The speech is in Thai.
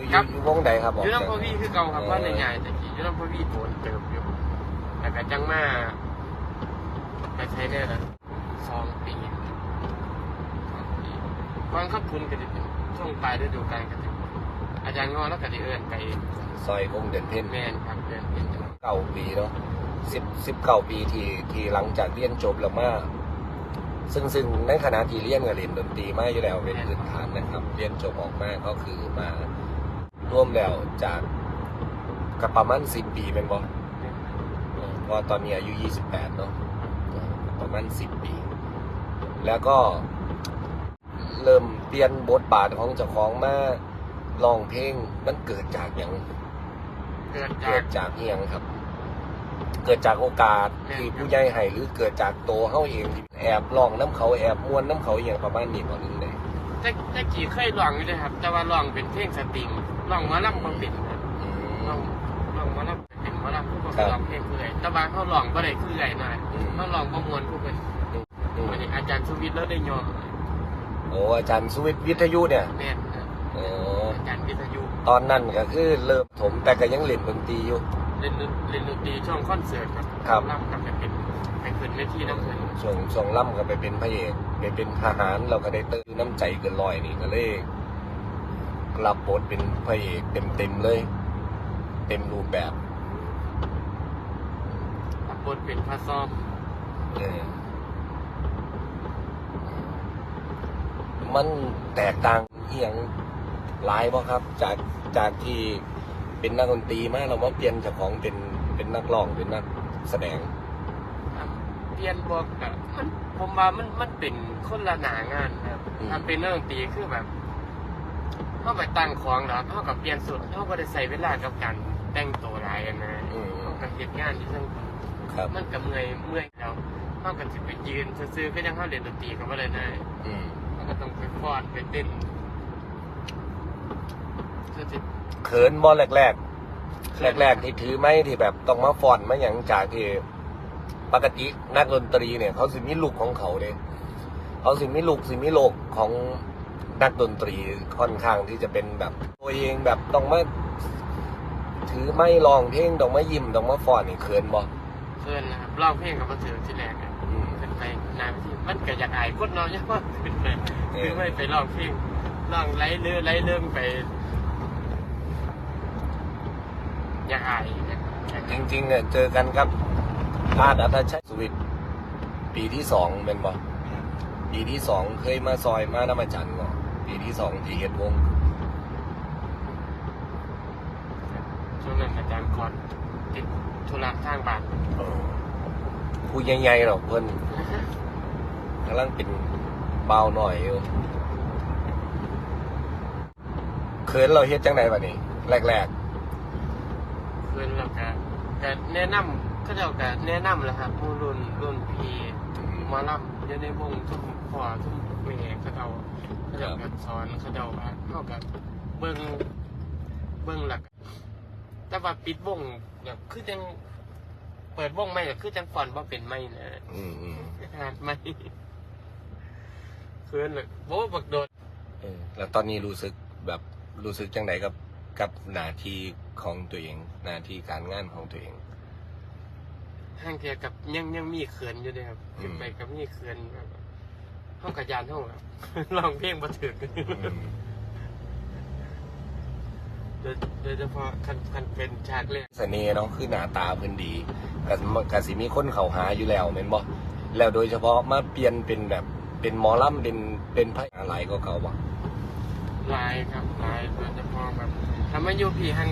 อยู่ครับอยู่วงใดครับบอกอยู่น้ำพอวีคือเก่าครับเออว่าในใหญ่แต่กี้อยู่น้ำพอวีโผนเติมอยู่แต่ก็จังมาไปใช้เนี่ยนะสองปีสองปีฟังขับทุนก็จะเป็นช่วงปลายฤดูกาลก็จะอาจารย์งอแล้วก็จะเอื้อนไปซอยวงเด่นเพ่นแมนครับเอื้อนเป็นจังเก้าปีเนาะสิบสิบเก้าปีที่ที่หลังจากเรียนจบแล้วมาซึ่งซึ่งในขณะที่เรียนกับเรียนดนตรีมาอยู่แล้วเป็นพื้นฐานนะครับ เรียนจบออกมาก็คือมา ร่วมแล้วจากกับประมาณสิบปีเป็นบอเพราะตอนนี้อายุยี่สิบแปดเนาะประมาณสิบปี แล้วก็เริ่มเปลี่ยนบทบาทของเจ้าของมาร้องเพลงมันเกิดจากอย่างเกิดจาเกิกดจากเอียงครับ เกิดจากโอกาสที่ผู้ใหญ่ให้หรือเกิดจากตัวเขาเองที่แอบลองน้ำเขาแอบม้วนน้ำเขาอหย่างประมาณนี้บ่นึงเลยแต่แต่กี่เคยลองอยู่เลยครับ แต่ว่าลองเป็นเพลงสตริง ลองหมาล่ำมาเป็นครับอืลองมลองหมาล่ำเป็นหมาล่ำผู้ประครับลองเพลงเพื่อยแต่ว่าเขาลองก็ได้คือไงหน่อยอืมเขาลองประมวลผู้เป็นอืมวันนี้อาจารย์สุวิทย์แล้วได้ยอมโอ้อาจารย์สุวิทย์วิทยุเนี่ยแม่นครับโอ้อาจารย์วิทยุ ตอนนั้นก็คือเริ่มถมแต่ก็ยังเล่นดนตรีอยู่เล่นดนเล่นดนตรีช่วงคอนเสิร์ตครับครับล่ำกับไปเป็นไปขึ้นเวทีน้ำเงินช่วงช่วงล่ำก็ไปเป็นพระเอกไปเป็นทหารเราก็ได้เติมน้ำใจเกินร้อยนี่ก็เลย รับบทเป็นพระเอกเต็มเต็มๆเลย เต็มรูปแบบรับบทเป็นพระซ้อมเออมันแตกต่างเอียงหลายบ่ครับ จากจากที่เป็นนักดนตรีมาเรามาเปลี่ยนจากของเป็นเป็นนักร้องเป็นนักแสดงครับเปลี่ยนบวกกับมันผมว่ามันมันเป็นคนละหนางานครับอืมถ้าเป็นเรื่องดนตรีคือแบบ เขาไปตั้งของแล้วเขากับเปลี่ยนสุดเขาก็ได้ใส่เวลากับการแต่งตัวหลายอันนะอืมเขากับเหตุงานที่ซึ่งครับมันกับเมื่อยเมื่อยแล้วเขาก็จะไปยืนซื้อๆก็ยังเขาเรียนดนตรีก็ไม่ได้นะอืมเขาก็ต้องไปฟ้อนไปเต้นก็จะเขินบ่แรกแรกแรกแรก ๆ ที่ถือไม้ที่แบบต้องมาฟอนมาอย่างจากที่ปกตินักดนตรีเนี่ย เขาสิมีลูกของเขาเลยเขาสิมีลูกสิมีโลกของ นักดนตรีค่อนข้างที่จะเป็นแบบตัวเองแบบต้องมาถือไม้ลองเพลงต้องมายิ้มต้องมาฟอนนี่เขินบ่เพื่อนนะครับร้องเพลงกับมาถือที่แรกอะอืมขึ้นไปนานที่มันก็อยากอายคนเนาะยังว่าขึ้นไปคือไม่ไปร้องเพลงร้องไล่เลื่อไล่เลื่อไปอยากอายอยากอายจริงๆเนี่ยเจอกันครับอาร์ตอัตชัยสวิตปีที่สองเป็นบ่ปีที่สองเคยมาซอยมาน้ำมาจันทร์ก่อน ปีที่สองที่เฮ็ดวงช่วงนั้นอาจารย์ก่อนติดธุระข้างบ้านผู้ใหญ่ๆหรอกเพิ่นกำลังเป็นเบาวหน่อยอยู่เขินเราเฮ็ดจังไดบัดนี้ แรกเพื่อนเราก็ก็แนะนำเขาเจ้าก็แนะนำแหละครับผู้รุ่นรุ่นพี่หมาล่ำอยู่ในวงทุกพ่อทุก แม่เขาเจ้าเขาเจ้าก็สอนเขาเจ้าว่าเขาก็เบิ่งเบิ่งหลัก แต่ว่าปิดวงแบบคือจังเปิดวงไม่ก็คือจังฟอนว่าเป็นไม่นะๆอืมอืมหาดไม่เพื่อนเลยบอกว่าบักโดดเออแล้วตอนนี้รู้สึกแบบรู้สึกจังไดกับกับหน้าที่ของตัวเองหน้าที่การงานของตัวเองห้างเทียกับยังยังมีเขื่อนอยู่เลยครับอืมขึ้นไปกับมีเขื่อนแบบ ห้องกระยานห้องแบบลองเพลงมาถึกอืมโดยโดยเฉพาะคันคันเป็นฉากแรกเสน่ห์เนาะคือหน้าตาเพิ่นดีก็ก็สิมีคนเข้าหาอยู่แล้วแม่นบ่แล้วโดยเฉพาะมาเปลี่ยนเป็นแบบ เป็นหมอลำเป็นเป็นพระอะไรก็เก่าบ่ลายครับลายโดยเฉพาะแบบทำให้ยูพีหัง